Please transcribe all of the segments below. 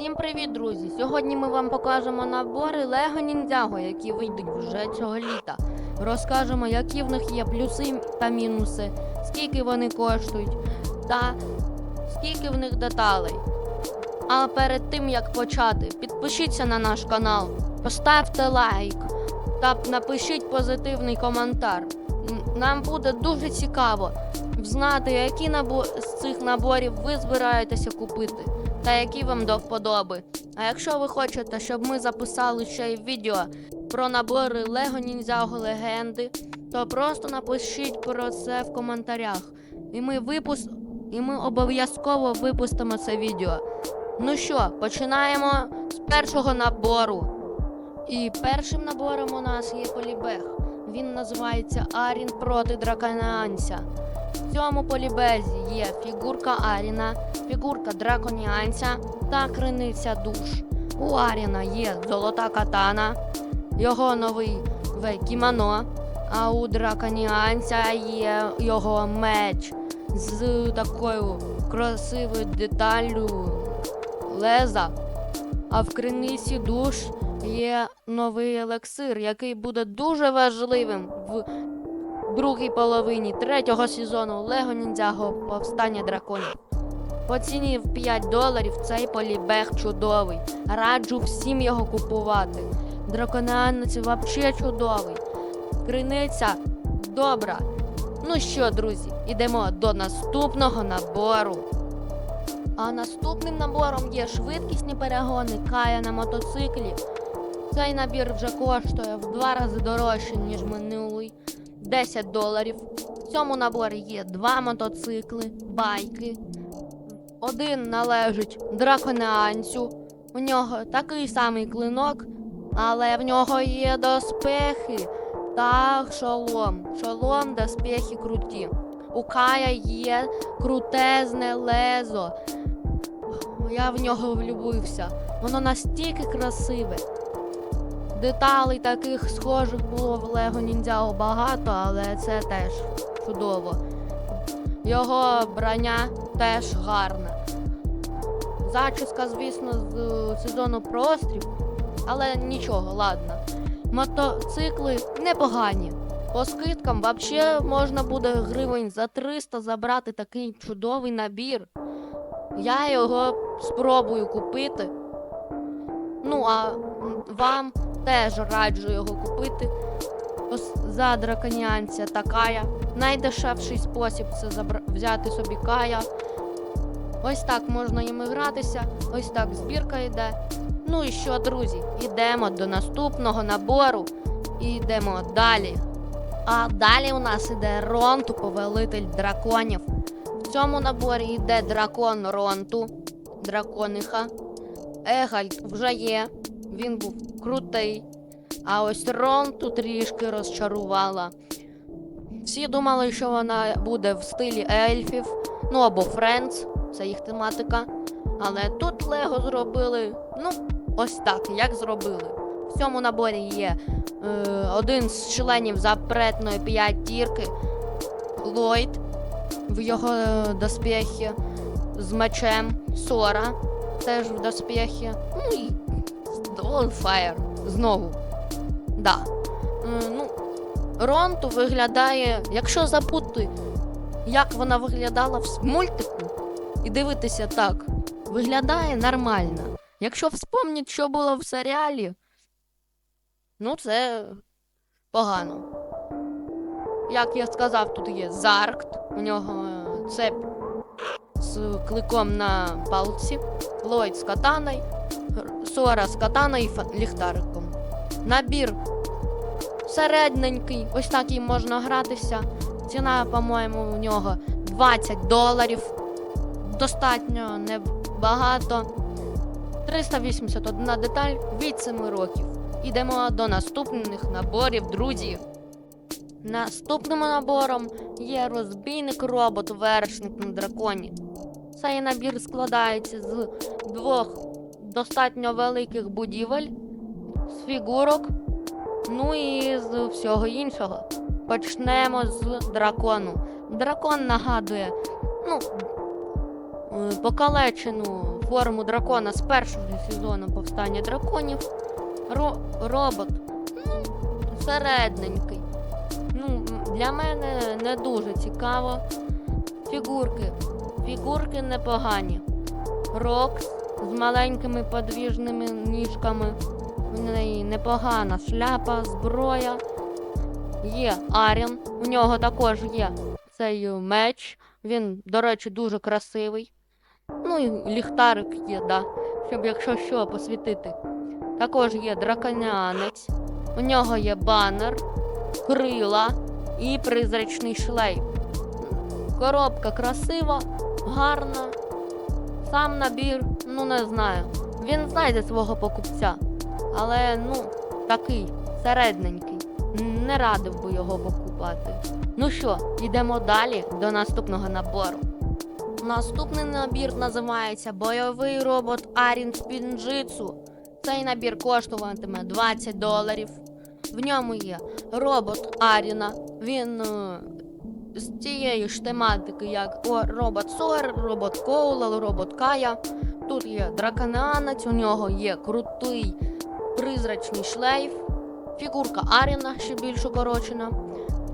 Всім привіт, друзі! Сьогодні ми вам покажемо набори Lego Ninjago, які вийдуть вже цього літа. Розкажемо, які в них є плюси та мінуси, скільки вони коштують та скільки в них деталей. А перед тим як почати, підпишіться на наш канал, поставте лайк та напишіть позитивний коментар. Нам буде дуже цікаво знати, які з цих наборів ви збираєтеся купити та які вам до вподоби. А якщо ви хочете, щоб ми записали ще й відео про набори Lego Ninjago Легенди, то просто напишіть про це в коментарях. І ми випус... і ми обов'язково випустимо це відео. Ну що, починаємо з першого набору. І першим набором у нас є полібег. Він називається Арін проти Драконіанця. В цьому полібезі є фігурка Аріна, фігурка Драконіанця та криниця душ. У Аріна є золота катана, його новий кімоно, а у Драконіанця є його меч з такою красивою деталлю леза. А в криниці душ є новий елексир, який буде дуже важливим в другій половині третього сезону Lego Ninjago Повстання драконів. По ціні в 5 доларів цей полібег чудовий. Раджу всім його купувати. Драконанець взагалі чудовий. Криниця добра. Ну що, друзі, ідемо до наступного набору. А наступним набором є швидкісні перегони Кая на мотоциклі. Цей набір вже коштує в два рази дорожче, ніж минулий. 10 доларів. В цьому наборі є два мотоцикли, байки. Один належить драконіанцю. У нього такий самий клинок, але в нього є доспехи та шолом. Шолом, доспехи круті. У Кая є крутезне лезо. Я в нього влюбився. Воно настільки красиве. Деталей таких схожих було в Lego Ninjago багато, але це теж чудово. Його броня теж гарна. Зачіска, звісно, з е, сезону прострів, але нічого, ладно. Мотоцикли непогані. По скидкам взагалі можна буде гривень за 300 забрати такий чудовий набір. Я його спробую купити. Ну, а вам теж раджу його купити. За драконянця та кая. Найдешевший спосіб це забра- взяти собі кая. Ось так можна їм гратися, ось так збірка йде. Ну і що, друзі, йдемо до наступного набору і йдемо далі. А далі у нас іде Ронту, повелитель драконів. В цьому наборі йде дракон Ронту, дракониха. Егальд вже є, він був крутий. А ось Ронту трішки розчарувала. Всі думали, що вона буде в стилі ельфів, ну або Френдс, це їх тематика. Але тут Лего зробили, ну, ось так, як зробили. В цьому наборі є е, один з членів запретної п'ятірки Ллойд в його е, доспехі з мечем Сора теж в доспехі. Ну і Dollfire знову. Да. Е, ну, Ронту виглядає, якщо забути, як вона виглядала в мультику, і дивитися так, виглядає нормально. Якщо вспомніть, що було в серіалі, ну це погано. Як я сказав, тут є Заркт, у нього е, цеп з кликом на палці, Ллойд з катаною, Сора з катаною і ліхтариком. Набір середненький, ось так їм можна гратися. Ціна, по-моєму, у нього 20 доларів. Достатньо небагато. 381 деталь від 7 років. Ідемо до наступних наборів, друзі. Наступним набором є розбійник робот вершник на драконі. Цей набір складається з двох достатньо великих будівель, з фігурок, ну і з всього іншого. Почнемо з дракону. Дракон нагадує, ну, е, покалечену форму дракона з першого сезону повстання драконів. Ро- робот ну, середненький. Ну, для мене не дуже цікаво. Фігурки. Фігурки непогані. Рокс з маленькими подвіжними ніжками. У неї непогана шляпа, зброя. Є Арін. У нього також є цей меч. Він, до речі, дуже красивий. Ну і ліхтарик є, да, щоб якщо що посвітити. Також є драконянець. У нього є банер, крила і призрачний шлейф. Коробка красива, гарна. Сам набір, ну не знаю. Він знайде свого покупця. Але ну, такий середненький. Не радив би його покупати. Ну що, йдемо далі до наступного набору. Наступний набір називається Бойовий робот Арін Спінджитсу. Цей набір коштуватиме 20 доларів. В ньому є робот Аріна. Він е, з тієї ж тематики, як робот Сор, робот Коула, робот Кая. Тут є драконанець, у нього є крутий призрачний шлейф, фігурка Аріна ще більш укорочена,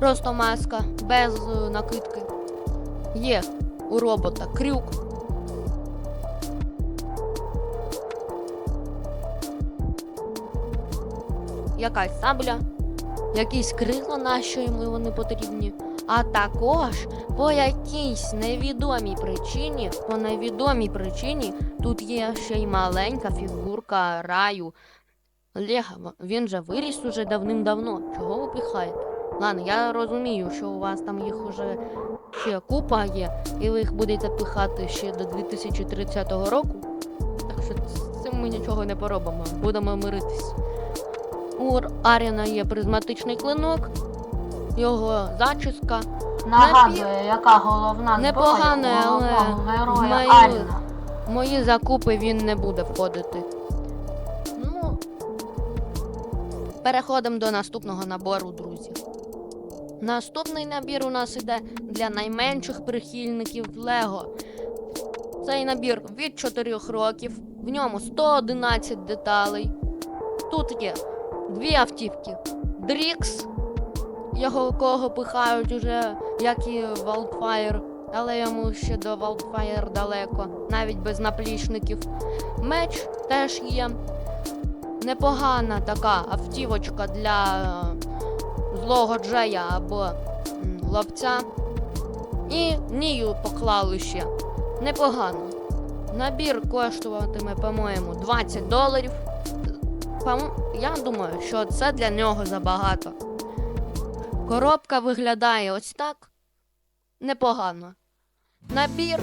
просто маска без е, накидки. Є у робота крюк. Якась сабля, якісь крила, на що йому вони потрібні. А також по якійсь невідомій причині, по невідомій причині, тут є ще й маленька фігурка раю. Лего, він же виріс уже давним-давно. Чого ви пихаєте? Ладно, я розумію, що у вас там їх уже ще купа є, і ви їх будете пихати ще до 2030 року. Так що з цим ми нічого не поробимо, будемо миритись. У Аріна є призматичний клинок, його зачіска. Нагадує, яка головна Непогане, але головного героя маю- Аріна. В мої закупи він не буде входити. Ну, переходимо до наступного набору, друзі. Наступний набір у нас іде для найменших прихильників Лего. Цей набір від 4 років, в ньому 111 деталей. Тут є дві автівки. Дрікс, його кого пихають уже, як і Wildfire, але йому ще до Wildfire далеко, навіть без наплічників. Меч теж є. Непогана така автівочка для е, злого Джея або ловця. І Нію поклали ще. Непогано. Набір коштуватиме, по-моєму, 20 доларів. Я думаю, що це для нього забагато. Коробка виглядає ось так. Непогано. Набір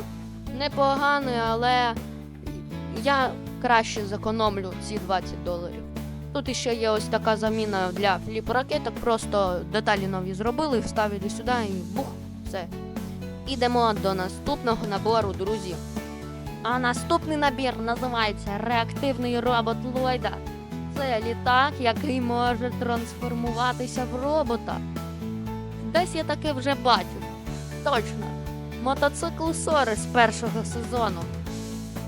непоганий, але я краще зекономлю ці 20 доларів. Тут іще є ось така заміна для фліп ракеток, просто деталі нові зробили, вставили сюди і бух, все. Ідемо до наступного набору, друзі. А наступний набір називається Реактивний робот Ллойда. Це літак, який може трансформуватися в робота. Десь я таке вже бачив. Точно. Мотоцикл Сори з першого сезону.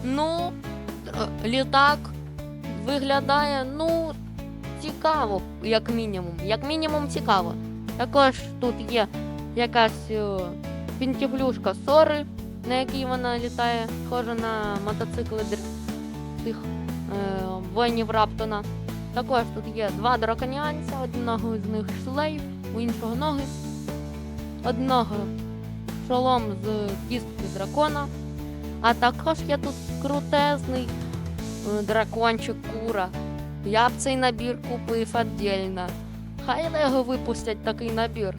Ну, е, літак виглядає, ну, цікаво, як мінімум. Як мінімум цікаво. Також тут є якась е, пінтівлюшка Сори, на якій вона літає, схожа на мотоцикли цих е, воїнів Раптона. Також тут є два драконянця, одного з них шлейф, у іншого ноги. Одного шолом з кістки дракона. А також є тут крутезний е, дракончик кура. Я б цей набір купив віддільно. Хай Лего випустять такий набір.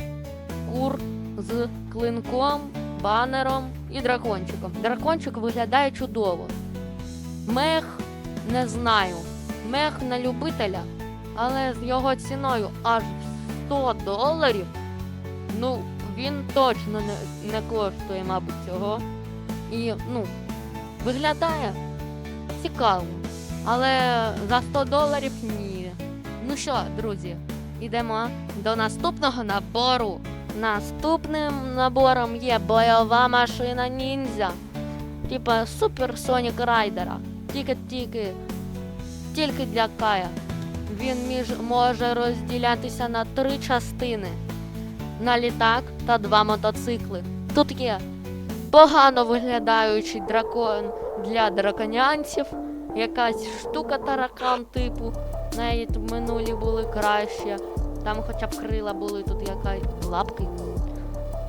Кур з клинком, банером і дракончиком. Дракончик виглядає чудово. Мех не знаю. Мех на любителя, але з його ціною аж 100 доларів. Ну, він точно не, не коштує, мабуть, цього. І, ну, виглядає цікаво. Але за 100 доларів ні. Ну що, друзі, йдемо до наступного набору. Наступним набором є бойова машина ніндзя. Типа Супер Сонік Райдера. Тільки-тільки. Тільки для Кая. Він між, може розділятися на три частини: на літак та два мотоцикли. Тут є погано виглядаючий дракон для драконянців, якась штука таракан типу. Навіть минулі були краще. Там хоча б крила були, тут якась лапки.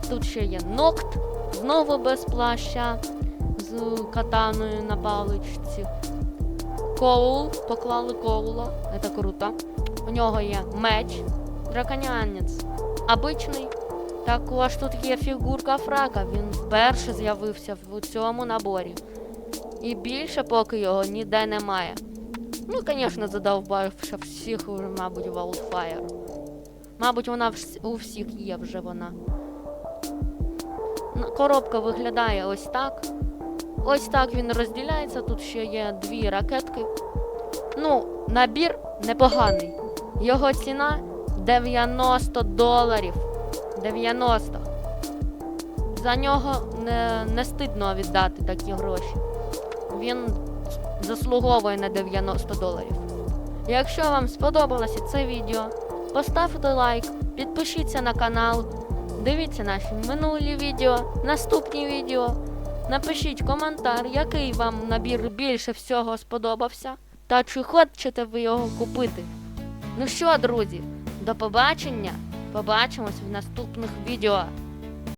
Тут ще є нокт, знову без плаща, з катаною на паличці. Коул, поклали коула, це круто. У нього є меч, драконянець, обичний. Також тут є фігурка фрака, він вперше з'явився в цьому наборі. І більше поки його ніде немає. Ну, звісно, задовбався всіх, мабуть, Wildfire. Мабуть, вона вс- у всіх є вже вона. Коробка виглядає ось так. Ось так він розділяється. Тут ще є дві ракетки. Ну, набір непоганий. Його ціна 90 доларів. 90. За нього не, не стидно віддати такі гроші. Він заслуговує на 90 доларів. Якщо вам сподобалося це відео, поставте лайк, підпишіться на канал, дивіться наші минулі відео, наступні відео. Напишіть коментар, який вам набір більше всього сподобався, та чи хочете ви його купити. Ну що, друзі, до побачення! Побачимось в наступних відео.